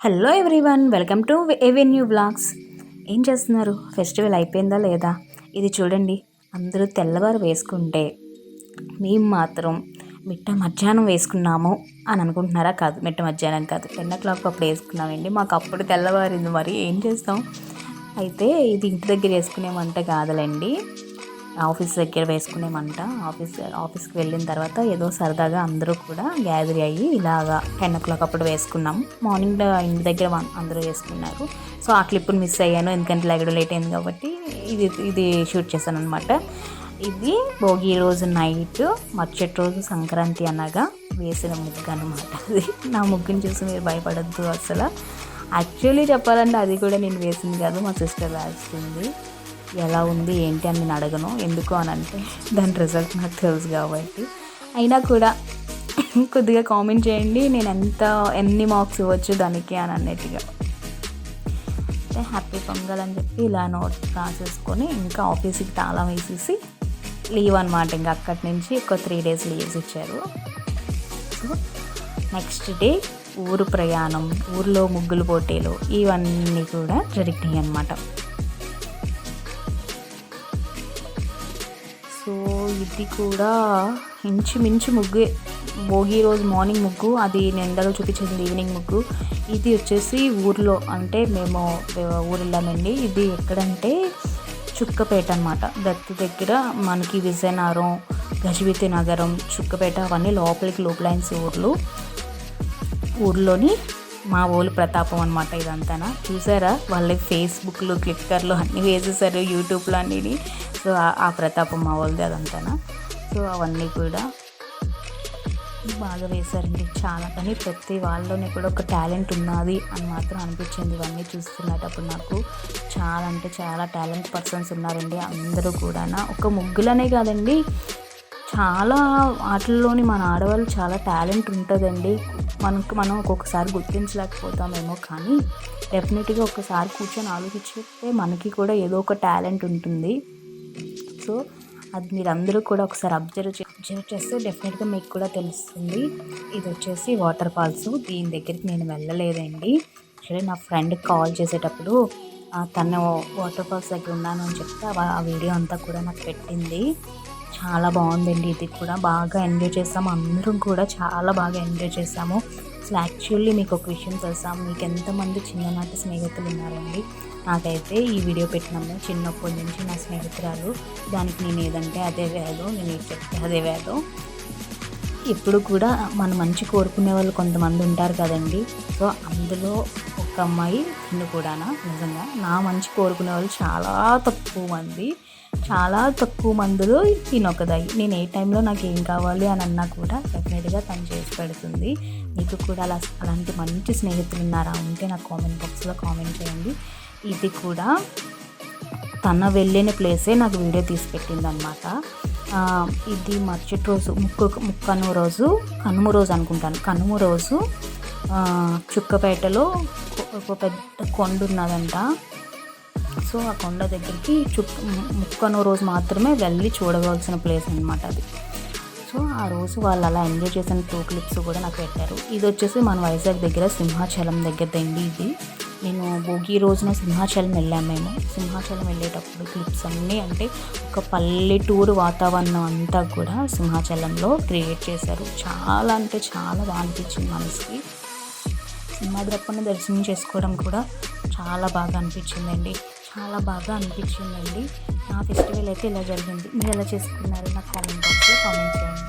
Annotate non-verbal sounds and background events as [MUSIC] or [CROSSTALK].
Hello everyone welcome to avenue blogs ఏం చేస్తున్నారు? Festival అయిపోయిందా లేదా? ఇది చూడండి అందరూ తెల్లవారు వేసుకుంటే మేము మాత్రం మిట్ట మధ్యాహ్నం వేసుకున్నాము అని అనుకుంటున్నారా? కాదు మిట్ట మధ్యాహ్నం కాదు. టెన్ ఓ క్లాక్ అప్పుడు వేసుకున్నామండి. మాకు అప్పుడు తెల్లవారింది మరి ఏం చేస్తాం? అయితే ఇది ఇంటి దగ్గర వేసుకునే వంట కాదులేండి. ఆఫీస్ దగ్గర వేసుకునేమంట ఆఫీస్ ఆఫీస్కి వెళ్ళిన తర్వాత ఏదో సరదాగా అందరూ కూడా గ్యాదర్ అయ్యి ఇలాగా టెన్ ఓ క్లాక్ అప్పుడు వేసుకున్నాం. మార్నింగ్ ఇంటి దగ్గర అందరూ వేసుకున్నారు. సో ఆ క్లిప్పుని మిస్ అయ్యాను. ఎందుకంటే లగడం లేట్ అయింది కాబట్టి ఇది ఇది షూట్ చేశాను అనమాట ఇది భోగి రోజు నైట్ మరుసటి రోజు సంక్రాంతి అనగా వేసిన ముగ్గు అనమాట అది నా ముగ్గుని చూసి మీరు భయపడద్దు అసలు. యాక్చువల్లీ చెప్పాలంటే అది కూడా నేను వేసింది కాదు మా సిస్టర్ వేస్తుంది. ఎలా ఉంది ఏంటి అని నేను అడగను. ఎందుకు అని అంటే దాని రిజల్ట్ నాకు తెలుసు కాబట్టి. అయినా కూడా [LAUGHS] కొద్దిగా కామెంట్ చేయండి నేను ఎంత ఎన్ని మార్క్స్ ఇవ్వచ్చు దానికి అని అన్నట్టుగా. అంటే హ్యాపీ పొంగల్ అని చెప్పి ఇలా నోట్ రాసేసుకొని ఇంకా ఆఫీస్కి తాళం వేసేసి లీవ్ అనమాట ఇంకా అక్కడి నుంచి ఒక త్రీ డేస్ లీవ్స్ ఇచ్చారు. సో నెక్స్ట్ డే ఊరు ప్రయాణం ఊర్లో ముగ్గులు పోటీలు ఇవన్నీ కూడా జరిగినాయి అనమాట ఇది కూడా ఇంచుమించు ముగ్గు. భోగి రోజు మార్నింగ్ ముగ్గు అది నేను ఎండలో చూపించింది ఈవినింగ్ ముగ్గు. ఇది వచ్చేసి ఊర్లో అంటే మేము ఊరు వెళ్ళామండి ఇది ఎక్కడంటే చుక్కపేట అనమాట దత్తి దగ్గర మనకి విజయనగరం గజపతి నగరం చుక్కపేట అవన్నీ లోపలికి లోపలైన ఊర్లు. ఊర్లోని మా ఊళ్ళు ప్రతాపం అనమాట ఇదంతా చూసారా? వాళ్ళ ఫేస్బుక్లు క్లిక్కర్లు అన్నీ వేసేసారు యూట్యూబ్లో అన్నీ సో ఆ- ఆ ప్రతాపం మా వాళ్ళది అదంతా సో అవన్నీ కూడా బాగా వేశారండి చాలా. కానీ ప్రతి వాళ్ళలోనే కూడా ఒక టాలెంట్ ఉన్నది అని మాత్రం అనిపించింది. ఇవన్నీ చూస్తున్నప్పుడు నాకు చాలా అంటే చాలా టాలెంట్ పర్సన్స్ ఉన్నారండి అందరూ కూడా ఒక ముగ్గులనే కాదండి చాలా వాటిల్లోని మన ఆడవాళ్ళు చాలా టాలెంట్ ఉంటుందండి. మనకు మనం ఒక్కొక్కసారి గుర్తించలేకపోతామేమో కానీ డెఫినెట్గా ఒకసారి కూర్చొని ఆలోచిస్తే మనకి కూడా ఏదో ఒక టాలెంట్ ఉంటుంది. సో అది మీరు అందరూ కూడా ఒకసారి అబ్జర్వ్ చే అబ్జర్వ్ చేస్తే డెఫినెట్గా మీకు కూడా తెలుస్తుంది. ఇది వచ్చేసి వాటర్ ఫాల్స్. దీని దగ్గరికి నేను వెళ్ళలేదండి. యాక్చువల్లీ నా ఫ్రెండ్కి కాల్ చేసేటప్పుడు తను వాటర్ ఫాల్స్ దగ్గర ఉన్నాను అని చెప్తే ఆ వీడియో అంతా కూడా నాకు పెట్టింది. చాలా బాగుందండి. ఇది కూడా బాగా ఎంజాయ్ చేసాము అందరం కూడా చాలా బాగా ఎంజాయ్ చేసాము. అసలు యాక్చువల్లీ మీకు ఒక విషయం తెలుసా? మీకు ఎంతమంది చిన్ననాటి స్నేహితులు ఉన్నారండి? నాకైతే ఈ వీడియో పెట్టినాము చిన్నప్పటి నుంచి నా స్నేహితురాలు. దానికి నేను ఏదంటే అదే వేదం నేను ఏది చెప్తే అదే వేదం. ఇప్పుడు కూడా మన మంచి కోరుకునే వాళ్ళు కొంతమంది ఉంటారు కదండి. సో అందులో ఒక అమ్మాయి నిన్ను కూడా నిజంగా నా మంచి కోరుకునే వాళ్ళు చాలా తక్కువ మంది. చాలా తక్కువ మందులు తినొకదాయి నేను ఏ టైంలో నాకు ఏం కావాలి అని అన్నా కూడా డెఫినెట్గా తను చేసి పెడుతుంది. మీకు కూడా అలా అలాంటి మంచి స్నేహితులు ఉన్నారా ఉంటే నాకు కామెంట్ బాక్స్లో కామెంట్ చేయండి. ఇది కూడా తన వెళ్ళిన ప్లేసే నాకు వీడియో తీసిపెట్టింది అనమాట ఇది మరుసటి రోజు ముక్కు ముక్కను రోజు కనుమ రోజు అనుకుంటాను. కనుమ రోజు చుక్కపేటలో ఒక పెద్ద కొండ ఉన్నదంట సో ఆ కొండ దగ్గరికి చుట్టూ ముక్కనో రోజు మాత్రమే వెళ్ళి చూడవలసిన ప్లేస్ అనమాట అది. సో ఆ రోజు వాళ్ళు అలా ఎంజాయ్ చేసిన టూ క్లిప్స్ కూడా నాకు పెట్టారు. ఇది వచ్చేసి మన వైజాగ్ దగ్గర సింహాచలం దగ్గర దండి ఇది. నేను భోగి రోజున సింహాచలం వెళ్ళాము మేము. సింహాచలం వెళ్ళేటప్పుడు క్లిప్స్ అన్నీ అంటే ఒక పల్లెటూరు వాతావరణం అంతా కూడా సింహాచలంలో క్రియేట్ చేశారు. చాలా అంటే చాలా బాగా అనిపించింది మనసుకి. సింహాద్రప్పని దర్శనం చేసుకోవడం కూడా చాలా బాగా అనిపించిందండి. చాలా బాగా అనిపించిందండి. నా ఫెస్టివల్ అయితే ఇలా జరిగింది. మీరు ఎలా చేసుకున్నారు? నా కామెంట్ బాక్స్లో కామెంట్ చేయండి.